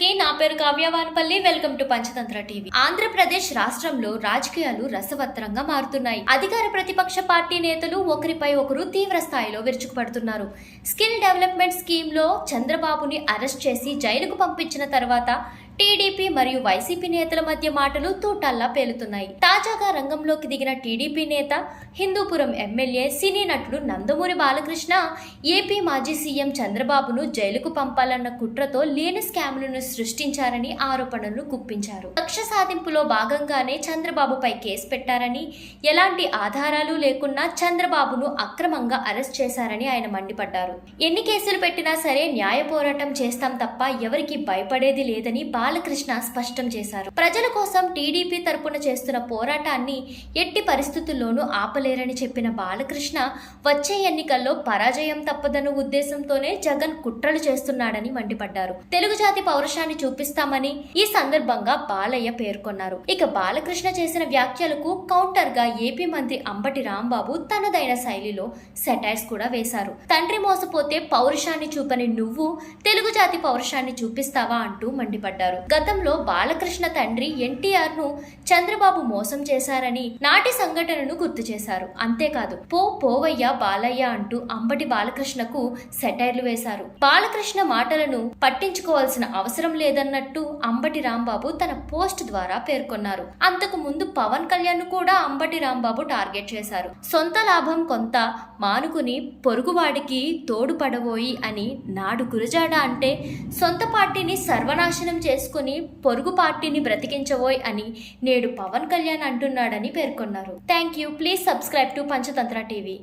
అందరికీ నా పేరు Kavyavanapalli welcome to Panchatantra TV. Andhra Pradesh రాష్ట్రంలో రాజకీయాలు రసవత్తరంగా మారుతున్నాయి. అధికార ప్రతిపక్ష పార్టీ నేతలు ఒకరిపై ఒకరు తీవ్ర స్థాయిలో విరుచుకుపడుతున్నారు. స్కిల్ డెవలప్మెంట్ స్కీమ్లో చంద్రబాబుని అరెస్ట్ చేసి జైలుకు పంపించిన తర్వాత టీడీపీ మరియు వైసీపీ నేతల మధ్య మాటలు తూటాల్లా పేలుతున్నాయి. తాజాగా రంగంలోకి దిగిన టీడీపీ నేత హిందూపురం ఎమ్మెల్యే సినీ నటుడు నందమూరి బాలకృష్ణ ఏపీ మాజీ సీఎం చంద్రబాబును జైలుకు పంపాలన్న కుట్రతో లేని స్కామ్లను సృష్టించారని ఆరోపణలు గుప్పించారు. కక్ష సాధింపులో భాగంగానే చంద్రబాబుపై కేసు పెట్టారని ఎలాంటి ఆధారాలు లేకున్నా చంద్రబాబును అక్రమంగా అరెస్ట్ చేశారని ఆయన మండిపడ్డారు. ఎన్ని కేసులు పెట్టినా సరే న్యాయ పోరాటం చేస్తాం తప్ప ఎవరికి భయపడేది లేదని బాలకృష్ణ స్పష్టం చేశారు. ప్రజల కోసం టీడీపీ తరపున చేస్తున్న పోరాటాన్ని ఎట్టి పరిస్థితుల్లోనూ ఆపలేరని చెప్పిన బాలకృష్ణ వచ్చే ఎన్నికల్లో పరాజయం తప్పదన్న ఉద్దేశంతోనే జగన్ కుట్రలు చేస్తున్నాడని మండిపడ్డారు. తెలుగు జాతి పౌరుషాన్ని చూపిస్తామని ఈ సందర్భంగా బాలయ్య పేర్కొన్నారు. ఇక బాలకృష్ణ చేసిన వ్యాఖ్యలకు కౌంటర్గా ఏపీ మంత్రి అంబటి రాంబాబు తనదైన శైలిలో సెటైర్స్ కూడా వేశారు. తండ్రి మోసపోతే పౌరుషాన్ని చూపని నువ్వు తెలుగు జాతి పౌరుషాన్ని చూపిస్తావా అంటూ మండిపడ్డారు. గతంలో బాలకృష్ణ తండ్రి ఎన్టీఆర్ను చంద్రబాబు మోసం చేశారని నాటి సంఘటనను గుర్తు చేశారు. అంతేకాదు పో పోవయ్య బాలయ్య అంటూ అంబటి బాలకృష్ణకు సెటైర్లు వేశారు. బాలకృష్ణ మాటలను పట్టించుకోవాల్సిన అవసరం లేదన్నట్టు అంబటి రాంబాబు తన పోస్ట్ ద్వారా పేర్కొన్నారు. అంతకు ముందు పవన్ కళ్యాణ్ కూడా అంబటి రాంబాబు టార్గెట్ చేశారు. సొంత లాభం కొంత మానుకుని పొరుగువాడికి తోడుపడబోయి అని నాడు గురజాడ అంటే సొంత పార్టీని సర్వనాశనం చేసుకుని పొరుగు పార్టీని బ్రతికించబోయ్ అని నేడు పవన్ కళ్యాణ్ అంటున్నాడని పేర్కొన్నారు. Thank you. Please subscribe to Panchatantra TV.